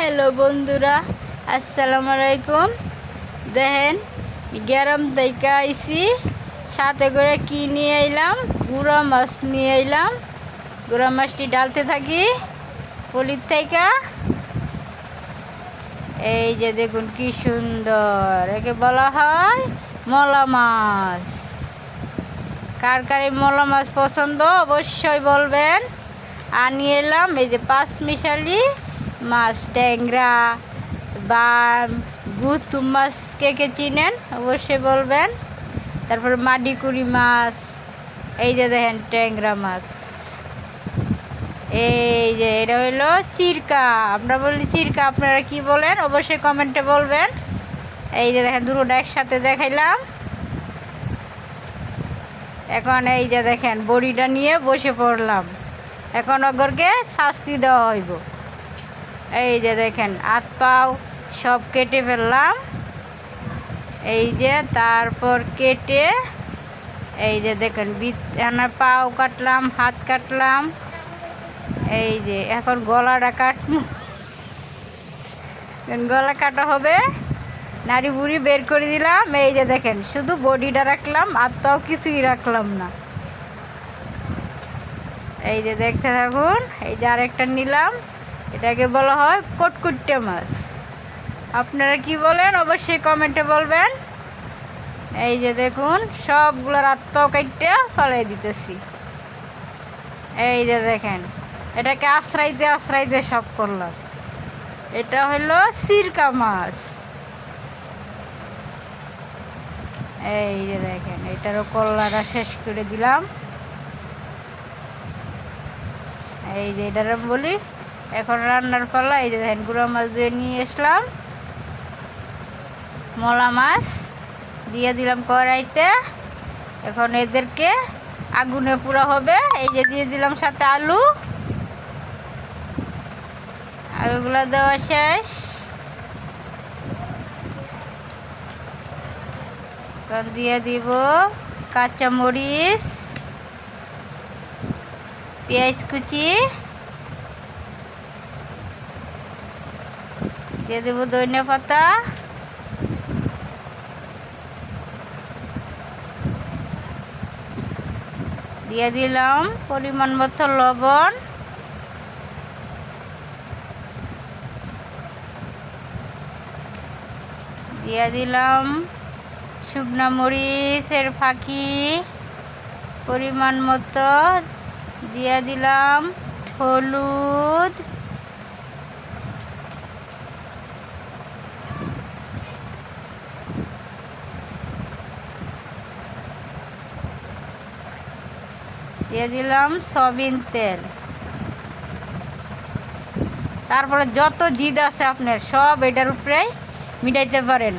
Hello বন্ধুরা, আসসালামু আলাইকুম। দেখেন গ্যারাম থেকে আইসি সাথে করে কি নিয়ে এলাম গুঁড়া মাছ নিয়ে এলাম গুঁড়া মাছটি ডালতে থাকি, পলির থেকে। এই যে দেখুন কি সুন্দর, একে বলা হয় মলা মাছ। কার কার এই মলা মাছ পছন্দ অবশ্যই বলবেন। আর নিয়ে এলাম এই যে পাঁচ মিশালি মাছ, ট্যাংরা বা গুতুম মাছ কে কে চিনেন? অবশ্যই বলবেন। তারপরে মাডিকুড়ি মাছ, এই যে দেখেন ট্যাংরা মাছ। এই যে এটা হইল চিরকা। আমরা বলি চিরকা, আপনারা কি বলেন? অবশ্যই কমেন্টে বলবেন। এই যে দেখেন দুটোটা একসাথে দেখাইলাম। এখন এই যে দেখেন বড়িটা নিয়ে বসে পড়লাম। এখন অগরকে শাস্তি দেওয়া হইব। এই যে দেখেন, হাত পাও সব কেটে ফেললাম। এই যে তারপর কেটে, এই যে দেখেন, বিছানা পাও কাটলাম, হাত কাটলাম। এই যে এখন গলাটা কাটবো। গলা কাটা হবে, নাড়ি বুড়ি বের করে দিলাম। এই যে দেখেন, শুধু বডিটা রাখলাম আর তাও কিছুই রাখলাম না। এই যে দেখতে থাকুন, এই যে আরেকটা নিলাম। এটাকে বলা হয় কটকুট্টে মাছ। আপনারা কি বলেন? অবশ্যই কমেন্টে বলবেন। এই যে দেখুন, সবগুলো রাত্তাও কাটতে ফলাই দিতেছি। এই যে দেখেন, এটাকে আশ্রাইতে আশ্রাইতে সব করলাম। এটা হলো সিরকা মাছ। এই যে দেখেন, এটারও কল্লাটা শেষ করে দিলাম। এই যে এটার বলি এখন রান্নার পালা এই যে দেখেন গুঁড়া মাছ দিয়ে নিয়ে আসলাম। মলা মাছ দিয়ে দিলাম কড়াইতে। এখন এদেরকে আগুনে পুরা হবে। এই যে দিয়ে দিলাম সাথে আলু। আলুগুলো দেওয়া শেষ। এখন দিয়ে দিব কাঁচা মরিচ পেঁয়াজ কুচি। দিয়ে দেবো ধনিয়া পাতা। দিয়ে দিলাম পরিমাণ মতো লবণ। দিয়ে দিলাম শুকনো মরিচের ফাঁকি। পরিমাণ মতো। দিয়ে দিলাম হলুদ। দিয়ে দিলাম সয়াবিন তেল। তারপরে যত জিদ আছে আপনার সব এটার উপরেই মিটাইতে পারেন।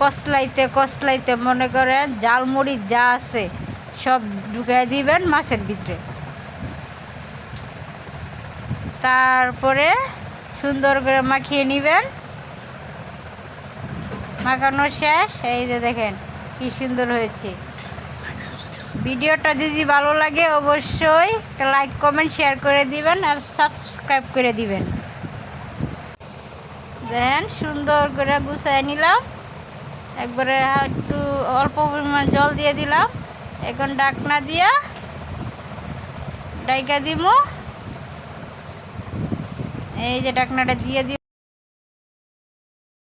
কসলাইতে কসলাইতে মনে করেন জালমুড়ি যা আছে সব ঢুকাই দিবেন মাছের ভিতরে। তারপরে সুন্দর করে মাখিয়ে নেবেন। মাখানো শেষ। এই যে দেখেন, কি সুন্দর হয়েছে। ভিডিওটা যদি ভালো লাগে, অবশ্যই লাইক কমেন্ট শেয়ার করে দিবেন আর সাবস্ক্রাইব করে দিবেন। দেখেন সুন্দর করে গুছাই নিলাম। একবারে একটু অল্প পরিমাণ জল দিয়ে দিলাম। এখন ডাকনা দিয়া ডাইকা দিব এই যে ডাকনাটা দিয়ে